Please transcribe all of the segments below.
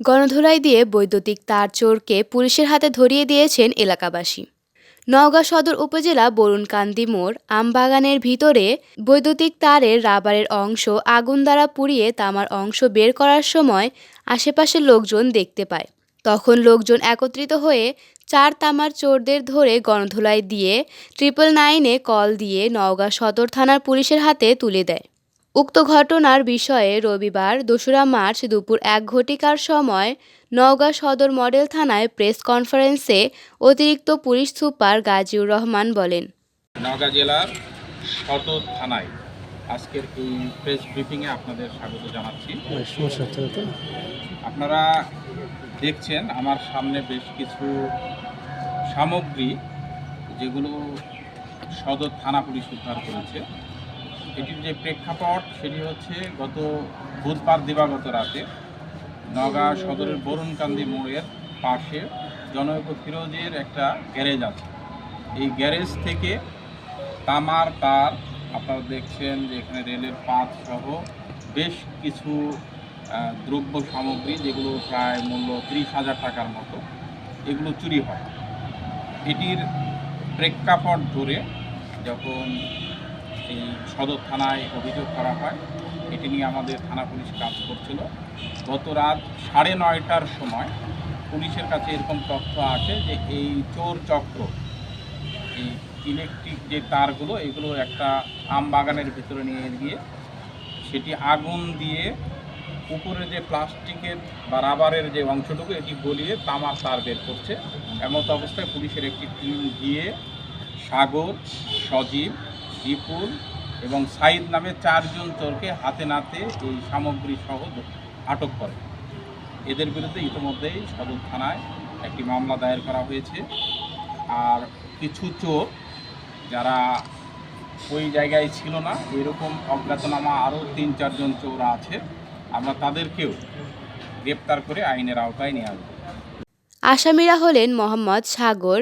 গণধোলাই দিয়ে বৈদ্যুতিক তার চোরকে পুলিশের হাতে ধরিয়ে দিয়েছেন এলাকাবাসী। নওগাঁ সদর উপজেলা বরুণকান্দি মোড় আমবাগানের ভিতরে বৈদ্যুতিক তারের রাবারের অংশ আগুন দ্বারা পুড়িয়ে তামার অংশ বের করার সময় আশেপাশের লোকজন দেখতে পায়। তখন লোকজন একত্রিত হয়ে চার তামার চোরদের ধরে গণধোলাই দিয়ে ট্রিপল নাইনে কল দিয়ে নওগাঁ সদর থানার পুলিশের হাতে তুলে দেয়। উক্ত ঘটনার বিষয়ে রবিবার দোসরা মার্চ দুপুর এক ঘটিকার সময় নওগাঁ সদর মডেল থানায় প্রেস কনফারেন্সে অতিরিক্ত পুলিশ সুপার গাজীউর রহমান বলেন। নওগাঁ জেলার সদর থানায় আজকের এই প্রেস ব্রিফিংয়ে আপনাদের স্বাগত জানাচ্ছি। আপনারা দেখছেন আমার সামনে বেশ কিছু সামগ্রী যেগুলো সদর থানা পুলিশ উদ্ধার করেছে। এটির যে প্রেক্ষাপট, সেটি হচ্ছে গত বুধবার দিবাগত রাতে নওগাঁ সদরের বরুণকান্দি মোড়ের পাশে জনৈক ফিরোজের একটা গ্যারেজ আছে। এই গ্যারেজ থেকে তামার তার, আপনারা দেখছেন যে এখানে রেলের পাত সহ বেশ কিছু দ্রব্য সামগ্রী, যেগুলো প্রায় মূল্য ত্রিশ হাজার টাকার মতো, এগুলো চুরি হয়। এটির প্রেক্ষাপট ধরে যখন এই সদর থানায় অভিযোগ করা হয়। এটি নিয়ে আমাদের থানা পুলিশ কাজ করছিল। গত রাত সাড়ে নয়টার সময় পুলিশের কাছে এরকম তথ্য আসে যে এই চোর চক্র, এই ইলেকট্রিক যে তারগুলো, এগুলো একটা আম বাগানের ভিতরে নিয়ে গিয়ে সেটি আগুন দিয়ে উপরে যে প্লাস্টিকের বা রাবারের যে অংশটুকু, এটি গলিয়ে তামার তার বের করছে। এমত অবস্থায় পুলিশের একটি টিম গিয়ে সাগর, সজীব বিপুল এবং সাইদ নামে চারজন চোরকে হাতে নাতে এই সামগ্রী সহ আটক করে। এদের বিরুদ্ধে ইতিমধ্যেই সদর থানায় একটি মামলা দায়ের করা হয়েছে। আর কিছু চোর যারা ওই জায়গায় ছিল না, এরকম অজ্ঞাতনামা আরও তিন, চারজন চোর আছে। আমরা তাদেরকেও গ্রেপ্তার করে আইনের আওতায় নিয়ে আসব। আসামিরা হলেন মোহাম্মদ সাগর,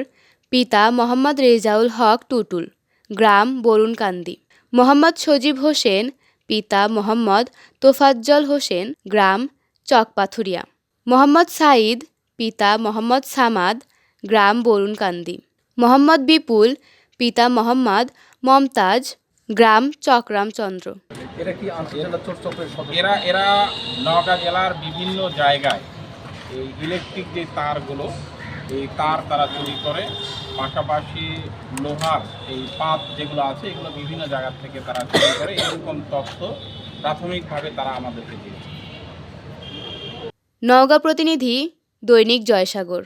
পিতা মোহাম্মদ রেজাউল হক টুটুল। গ্রাম বরুণকান্দি। মোহাম্মদ সজীব হোসেন, পিতা মোহাম্মদ তোফাজ্জল হোসেন, গ্রাম চকপাথুরিয়া। মোহাম্মদ সাঈদ, পিতা মোহাম্মদ সামাদ, গ্রাম বরুণকান্দি। মোহাম্মদ বিপুল, পিতা মোহাম্মদ মমতাজ, গ্রাম চকরামচন্দ্র। এরা এরা নওগাঁ জেলার বিভিন্ন জায়গায় এই ইলেকট্রিক যে তারগুলো এই তার তারা চুরি করে। পাশাপাশি লোহার এই পাত যেগুলো আছে, এগুলো বিভিন্ন জায়গার থেকে তারা চুরি করে। এরকম তথ্য প্রাথমিকভাবে তারা আমাদেরকে দিয়েছে। নওগাঁ প্রতিনিধি দৈনিক জয়সাগর।